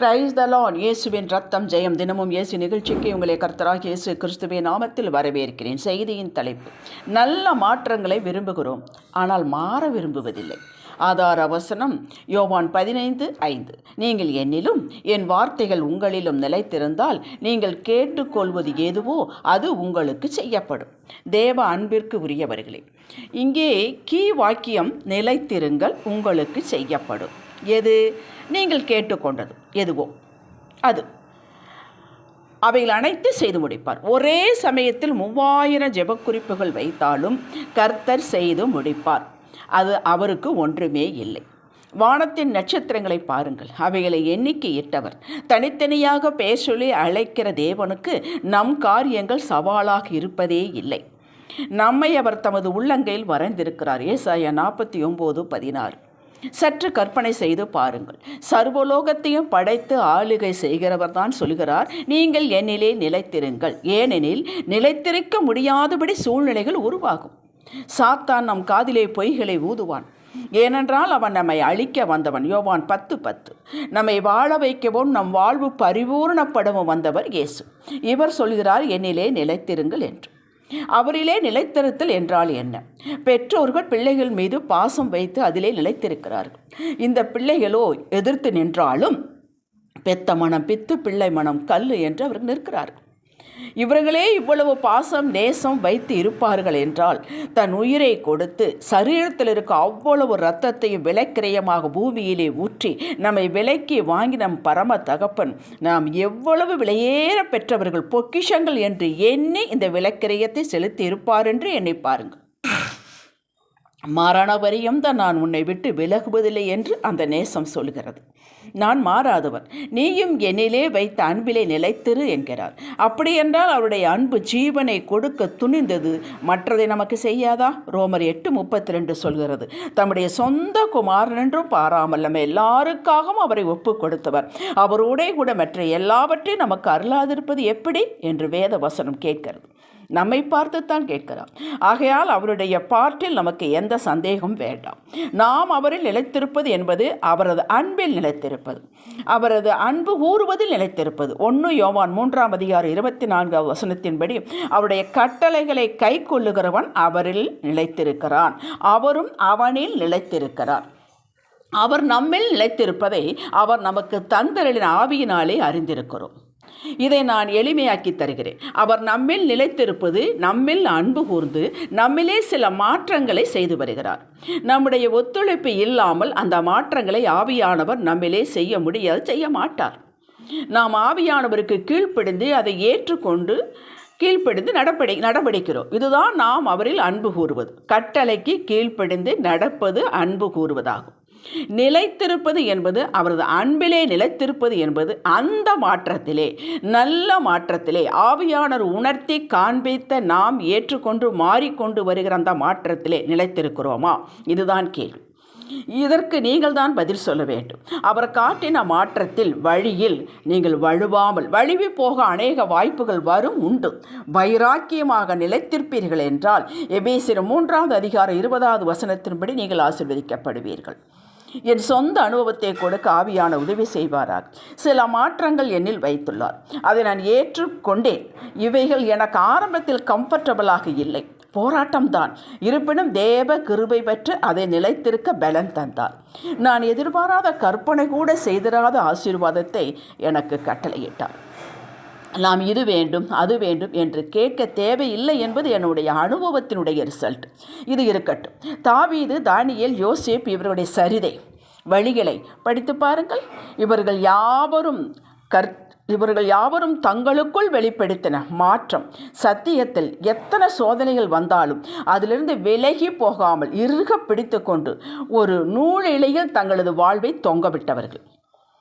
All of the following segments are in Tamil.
பிரைஸ் த லான் இயேசுவின் ரத்தம் ஜெயம். தினமும் இயேசு நிகழ்ச்சிக்கு உங்களை கர்த்தராக இயேசு கிறிஸ்துவின் நாமத்தில் வரவேற்கிறேன். செய்தியின் தலைப்பு நல்ல மாற்றங்களை விரும்புகிறோம் ஆனால் மாற விரும்புவதில்லை. ஆதார வசனம் யோவான் பதினைந்து ஐந்து. நீங்கள் என்னிலும் என் வார்த்தைகள் உங்களிலும் நிலைத்திருந்தால் நீங்கள் கேட்டுக்கொள்வது எதுவோ அது உங்களுக்கு செய்யப்படும். தேவ அன்பிற்கு உரியவர்களே இங்கே கீ வாக்கியம் நிலைத்திருங்கள் உங்களுக்கு செய்யப்படும். எது? நீங்கள் கேட்டுக்கொண்டது. எதுவோ? அது. அவைகள் அனைத்து செய்து முடிப்பார். ஒரே சமயத்தில் மூவாயிரம் ஜெபக்குறிப்புகள் வைத்தாலும் கர்த்தர் செய்து முடிப்பார். அது அவருக்கு ஒன்றுமே இல்லை. வானத்தின் நட்சத்திரங்களை பாருங்கள். அவைகளை எண்ணிக்கை இட்டவர். தனித்தனியாக பேசொலி சொல்லி அழைக்கிற தேவனுக்கு நம் காரியங்கள் சவாலாக இருப்பதே இல்லை. நம்மை அவர் தமது உள்ளங்கையில் வரைந்திருக்கிறார். ஏசாயா நாற்பத்தி ஒம்பது பதினாறு. சற்று கற்பனை செய்து பாருங்கள். சர்வலோகத்தையும் படைத்து ஆளுகை செய்கிறவர் தான் சொல்கிறார் நீங்கள் என்னிலே நிலைத்திருங்கள். ஏனெனில் நிலைத்திருக்க முடியாதபடி சூழ்நிலைகள் உருவாகும். சாத்தான் நம் காதிலே பொய்களை ஊதுவான். ஏனென்றால் அவன் நம்மை அழிக்க வந்தவன். யோவான் பத்து பத்து. நம்மை வாழ வைக்கவும் நம் வாழ்வு பரிபூர்ணப்படவும் வந்தவர் இயேசு. இவர் சொல்கிறார் என்னிலே நிலைத்திருங்கள் என்று. அவரிலே நிலைத்திருத்தல் என்றால் என்ன? பெற்றோர்கள் பிள்ளைகள் மீது பாசம் வைத்து அதிலே நிலைத்திருக்கிறார்கள். இந்த பிள்ளைகளோ எதிர்த்து நின்றாலும் பெத்த மனம் பித்து பிள்ளை மனம் கல் என்று அவர்கள் நிற்கிறார்கள். இவர்களே இவ்வளவு பாசம் நேசம் வைத்து இருப்பார்கள் என்றால் தன் உயிரை கொடுத்து சரீரத்தில் இருக்க அவ்வளவு இரத்தத்தையும் விலைக்கிரயமாக பூமியிலே ஊற்றி நம்மை விலைக்கு வாங்கி நம் பரம தகப்பன் நாம் எவ்வளவு விலையேற பெற்றவர்கள் பொக்கிஷங்கள் என்று எண்ணி இந்த விலைக்கிரயத்தை செலுத்தி இருப்பார் என்று எண்ணி பாருங்கள். மாறான வரையும் தான் நான் உன்னை விட்டு விலகுவதில்லை என்று அந்த நேசம் சொல்கிறது நான் மாறாதவன். நீயும் என்னிலே வைத்த அன்பிலே நிலைத்திரு என்கிறார். அப்படியென்றால் அவருடைய அன்பு ஜீவனை கொடுக்க துணிந்தது மற்றதை நமக்கு செய்யாதா? ரோமர் எட்டு முப்பத்தி ரெண்டு சொல்கிறது. தம்முடைய சொந்த குமாரன் என்றும் பாராமல் நம்ம எல்லாருக்காகவும் அவரை ஒப்பு கொடுத்தவர். அவரோடே கூட மற்ற எல்லாவற்றையும் நமக்கு அருளாதிருப்பது எப்படி? என்று வேத வசனம் கேட்கிறது. நம்மை பார்த்துத்தான் கேட்கிறார் ஆகையால் அவருடைய பாட்டில் நமக்கு எந்த சந்தேகம் வேண்டாம். நாம் அவரில் நிலைத்திருப்பது என்பது அவரது அன்பில் நிலைத்திருப்பது. அவரது அன்பு ஊறுவதில் நிலைத்திருப்பது. ஒன்று யோவான் மூன்றாம் அதிகாரம் இருபத்தி நான்காவது வசனத்தின்படி அவருடைய கட்டளைகளை கை கொள்ளுகிறவன் அவரில் நிலைத்திருக்கிறான். அவரும் அவனில் நிலைத்திருக்கிறார். அவர் நம்மில் நிலைத்திருப்பதை அவர் நமக்கு தந்தரலின் ஆவியினாலே அறிந்திருக்கிறோம். இதை நான் எளிமையாக்கி தருகிறேன். அவர் நம்மில் நிலைத்திருப்பது நம்மில் அன்பு கூர்ந்து நம்மிலே சில மாற்றங்களை செய்து வருகிறார். நம்முடைய ஒத்துழைப்பு இல்லாமல் அந்த மாற்றங்களை ஆவியானவர் நம்மிலே செய்ய முடியாது செய்ய மாட்டார். நாம் ஆவியானவருக்கு கீழ்ப்படிந்து அதை ஏற்றுக்கொண்டு கீழ்ப்படிந்து நடப்படி நடவடிக்கிறோம். இதுதான் நாம் அவரில் அன்பு கூறுவது. கட்டளைக்கு கீழ்ப்படிந்து நடப்பது அன்பு கூறுவதாகும். நிலைத்திருப்பது என்பது அவரது அன்பிலே நிலைத்திருப்பது என்பது அந்த மாற்றத்திலே நல்ல மாற்றத்திலே ஆவியானர் உணர்த்தி காண்பித்த நாம் ஏற்றுக்கொண்டு மாறிக்கொண்டு வருகிற அந்த மாற்றத்திலே நிலைத்திருக்கிறோமா? இதுதான் கேள்வி. இதற்கு நீங்கள் தான் பதில் சொல்ல வேண்டும். அவர் காட்டின மாற்றத்தில் வழியில் நீங்கள் வழுவாமல் வழுவி போக அநேக வாய்ப்புகள் வரும் உண்டு. வைராக்கியமாக நிலைத்திருப்பீர்கள் என்றால் எபேசிர மூன்றாவது அதிகார இருபதாவது வசனத்தின்படி நீங்கள் ஆசிர்வதிக்கப்படுவீர்கள். என் சொந்த அனுபவத்தை கொடுக்க ஆவியான உதவி செய்வாராக. சில மாற்றங்கள் என்னில் வைத்துள்ளார். அதை நான் ஏற்றுக்கொண்டேன். இவைகள் எனக்கு ஆரம்பத்தில் கம்ஃபர்டபுளாக இல்லை. போராட்டம்தான். இருப்பினும் தேவ கிருபை பெற்று அதை நிலைத்திருக்க பலன் தந்தார். நான் எதிர்பாராத கற்பனை கூட செய்திராத ஆசீர்வாதத்தை எனக்கு கட்டளையிட்டார். நாம் இது வேண்டும் அது வேண்டும் என்று கேட்க தேவையில்லை என்பது என்னுடைய அனுபவத்தினுடைய ரிசல்ட் இது இருக்கட்டும். தாவீது தானியல் யோசேப் இவருடைய சரிதை. வழிகளை படித்து பாருங்கள். இவர்கள் யாவரும் கற் இவர்கள் யாவரும் தங்களுக்குள் வெளிப்படுத்தின மாற்றம். சத்தியத்தில் எத்தனை சோதனைகள் வந்தாலும் அதிலிருந்து விலகி போகாமல் இறுக பிடித்து கொண்டு ஒரு நூலிழையில் தங்களது வாழ்வை தொங்கவிட்டவர்கள்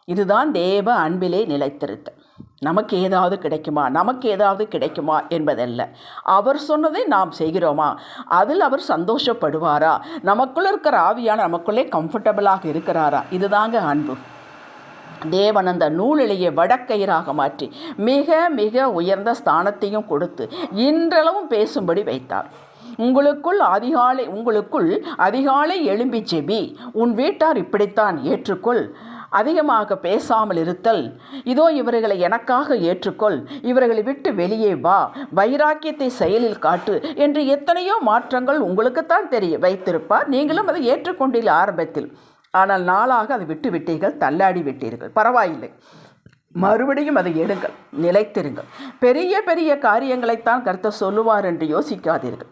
இதுதான் தேவ அன்பிலே நிலைத்திருத்தல். நமக்கு ஏதாவது கிடைக்குமா? நமக்கு ஏதாவது கிடைக்குமா? என்பதல்ல. அவர் சொன்னதை நாம் செய்கிறோமா? அதில் அவர் சந்தோஷப்படுவாரா? நமக்குள்ளே இருக்கிற ஆவியான நமக்குள்ளே கம்ஃபர்டபுளாக இருக்கிறாரா? இதுதாங்க அன்பு. தேவன் அந்த நூலிலேயே வடக்கயிறாக மாற்றி மிக மிக உயர்ந்த ஸ்தானத்தையும் கொடுத்து இன்றளவும் பேசும்படி வைத்தார். உங்களுக்குள் அதிகாலை உங்களுக்குள் அதிகாலை எழும்பி செபி உன் வீட்டார் இப்படித்தான் ஏற்றுக்கொள். அதிகமாக பேசாமல் இருத்தல். இதோ இவர்களை எனக்காக ஏற்றுக்கொள். இவர்களை விட்டு வெளியே வா. வைராக்கியத்தை செயலில் காட்டு என்று எத்தனையோ மாற்றங்கள் உங்களுக்குத்தான் தெரிய வைத்திருப்பார். நீங்களும் அதை ஏற்றுக்கொண்டீர்கள் ஆரம்பத்தில். ஆனால் நாளாக அதை விட்டு விட்டீர்கள் தள்ளாடி விட்டீர்கள். பரவாயில்லை. மறுபடியும் அதை எடுங்கள் நிலைத்திருங்கள். பெரிய பெரிய காரியங்களைத்தான் கருத்தை சொல்லுவார் என்று யோசிக்காதீர்கள்.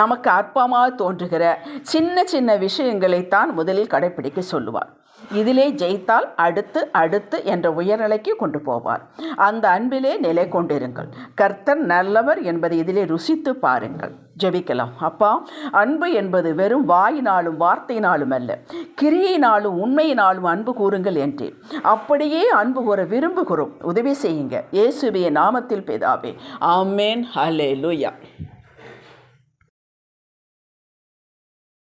நமக்கு அற்பமாக தோன்றுகிற சின்ன சின்ன விஷயங்களைத்தான் முதலில் கடைப்பிடிக்க சொல்லுவார். இதிலே ஜெயித்தால் அடுத்து அடுத்து என்ற உயர்நிலைக்கு கொண்டு போவார். அந்த அன்பிலே நிலை கொண்டிருங்கள். கர்த்தர் நல்லவர் என்பதை இதிலே ருசித்து பாருங்கள். ஜெபிக்கலாம். அப்பா அன்பு என்பது வெறும் வாயினாலும் வார்த்தையினாலும் அல்ல. கிரியினாலும் உண்மையினாலும் அன்பு கூறுங்கள் என்றேன் அப்படியே அன்பு கூற விரும்புகிறோம். உதவி செய்யுங்க. இயேசுவிய நாமத்தில் பேதாவே. ஆமேன். ஹலே